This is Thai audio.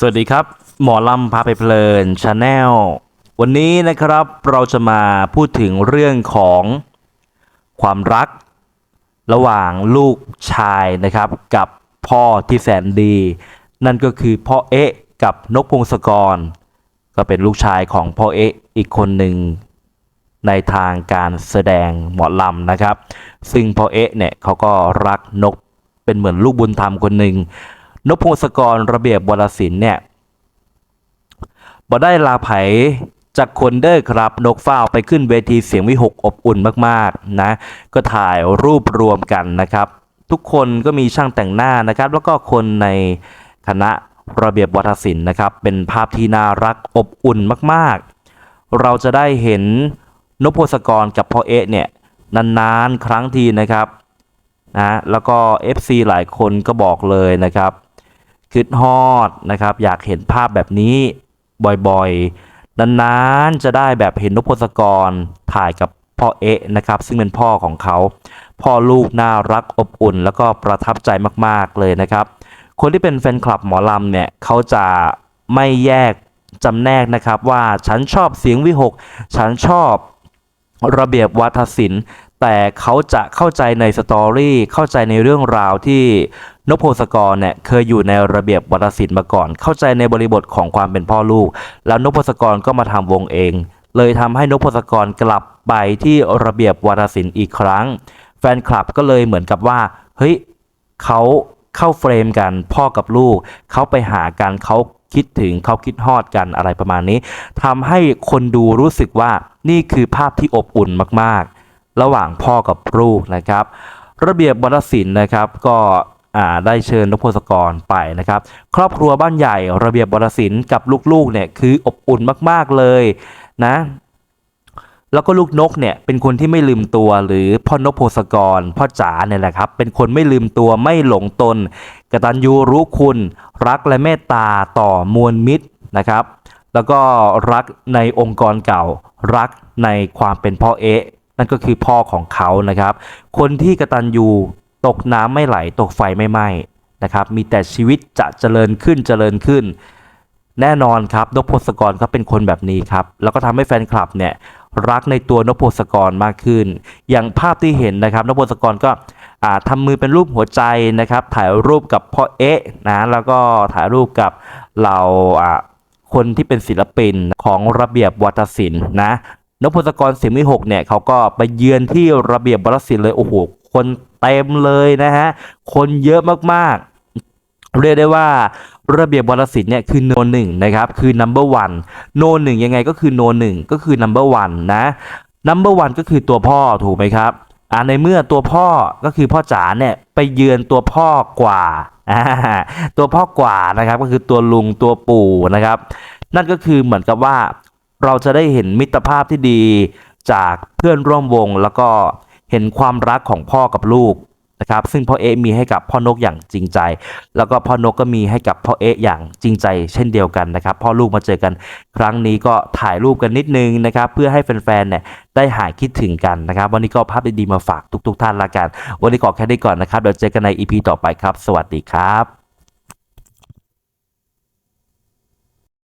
สวัสดีครับ หมอลำพาไปเพลินชาแนลวันนี้นะครับเราจะมาพูดถึงเรื่องของความรัก ระหว่างลูกชายนะครับ กับพ่อที่แสนดี นั่นก็คือพ่อเอ๊ะกับนกพงศกร ก็เป็นลูกชายของพ่อเอ๊ะอีกคนหนึ่งในทางการแสดงหมอลำนะครับ ซึ่งพ่อเอ๊ะเนี่ยเขาก็รักนกเป็นเหมือนลูกบุญธรรมคนหนึ่ง นพพงศกรระเบียบวรศิลป์เนี่ยบ่ได้ลาไผจากคนเด้อครับนกฟ้าวไปขึ้นเวทีเสียงวิหกอบอุ่นมากๆนะก็ถ่ายรูปรวมกันนะครับ ทุกคนก็มีช่างแต่งหน้านะครับ แล้วก็คนในคณะระเบียบวัฒนศิลป์นะครับ เป็นภาพที่น่ารักอบอุ่นมากๆ เราจะได้เห็นนพพงศกรกับพ่อเอ๊ะเนี่ยนานๆครั้งทีนะครับนะแล้วก็ FC หลายคนก็บอกเลยนะครับ คิดฮอดนะครับ อยากเห็นภาพแบบนี้บ่อยๆนานๆจะได้แบบเห็นนพพศกรถ่ายกับพ่อเอะนะครับ ซึ่งเป็นพ่อของเขา พ่อลูกน่ารักอบอุ่น แล้วก็ประทับใจมากๆเลยนะครับ คนที่เป็นแฟนคลับหมอลำเนี่ยเขาจะไม่แยกจำแนกนะครับว่าฉันชอบเสียงวิหก ฉันชอบระเบียบวัฒศิลป์ แต่เขาจะเข้าใจในสตอรี่เข้าใจในเรื่องราวที่นพพงศกรเนี่ยเคยอยู่ในระเบียบวัฒนศิลป์มาก่อน เข้าใจในบริบทของความเป็นพ่อลูก แล้วนพพงศกรก็มาทำวงเอง เลยทำให้นพพงศกรกลับไปที่ระเบียบวัฒนศิลป์อีกครั้ง แฟนคลับก็เลยเหมือนกับว่าเฮ้ยเขาเข้าเฟรมกันพ่อกับลูก เขาไปหากันเขาคิดถึงเขาคิดฮอดกันอะไรประมาณนี้ทำให้คนดูรู้สึกว่านี่คือภาพที่อบอุ่นมากๆ ระหว่างพ่อกับลูกนะครับ ระเบียบวัฒนศิลป์นะครับก็ได้เชิญนพพงศกรไปนะครับ ครอบครัวบ้านใหญ่ระเบียบวัฒนศิลป์กับลูกๆเนี่ยคืออบอุ่นมากๆเลยนะแล้วก็ลูกนกเนี่ยเป็นคนที่ไม่ลืมตัวหรือพ่อนกโพงศกรพ่อจ๋าเนี่ยแหละครับ เป็นคนไม่ลืมตัวไม่หลงตน กตัญญูรู้คุณ รักและเมตตาต่อมวลมิตรนะครับ แล้วก็รักในองค์กรเก่า รักในความเป็นพ่อเอ๊ะ นั่นก็คือพ่อของเขานะครับ คนที่กระตัญญูตกน้ำไม่ไหล ตกไฟไม่ไหม้นะครับ มีแต่ชีวิตจะเจริญขึ้นเจริญขึ้น แน่นอนครับนพพงศกรเขาเป็นคนแบบนี้ครับ แล้วก็ทำให้แฟนคลับเนี่ยรักในตัวนพพงศกรมากขึ้น อย่างภาพที่เห็นนะครับนพพงศกรก็อ่าทำมือเป็นรูปหัวใจนะครับ ถ่ายรูปกับพ่อเอ๊ะนะแล้วก็ถ่ายรูปกับเหล่าอ่าคนที่เป็นศิลปินของระเบียบวัฒนศิลป์นะ นพพงศกรเสียงวิหกเนี่ยเขาก็ไปเยือนที่ระเบียบวัฒนศิลป์เลยโอ้โหคนเต็มเลยนะฮะคนเยอะมากๆ เรียกได้ว่าระเบียบวรศิลป์เนี่ยคือโนหนึ่งนะครับคือ number one โนหนึ่งยังไงก็คือโนหนึ่งก็คือ number one นะ number one ก็คือตัวพ่อถูกไหมครับอ่าในเมื่อตัวพ่อก็คือพ่อจ๋าเนี่ยไปเยือนตัวพ่อกว่าตัวพ่อกว่านะครับก็คือตัวลุงตัวปู่นะครับ นั่นก็คือเหมือนกับว่า เราจะได้เห็นมิตรภาพที่ดีจากเพื่อนร่วมวง แล้วก็เห็นความรักของพ่อกับลูกนะครับ ซึ่งพ่อเอ๊มีให้กับพ่อนกอย่างจริงใจ แล้วก็พ่อนกก็มีให้กับพ่อเอ๊อย่างจริงใจ เช่นเดียวกันนะครับ พ่อลูกมาเจอกัน ครั้งนี้ก็ถ่ายรูปกันนิดนึงนะครับ เพื่อให้แฟนๆเนี่ยได้หายคิดถึงกันนะครับ วันนี้ก็ภาพดีๆมาฝากทุก ๆ ท่านละกัน วันนี้ขอแค่นี้ก่อนนะครับเดี๋ยวเจอกันใน EP ต่อไปครับ สวัสดีครับ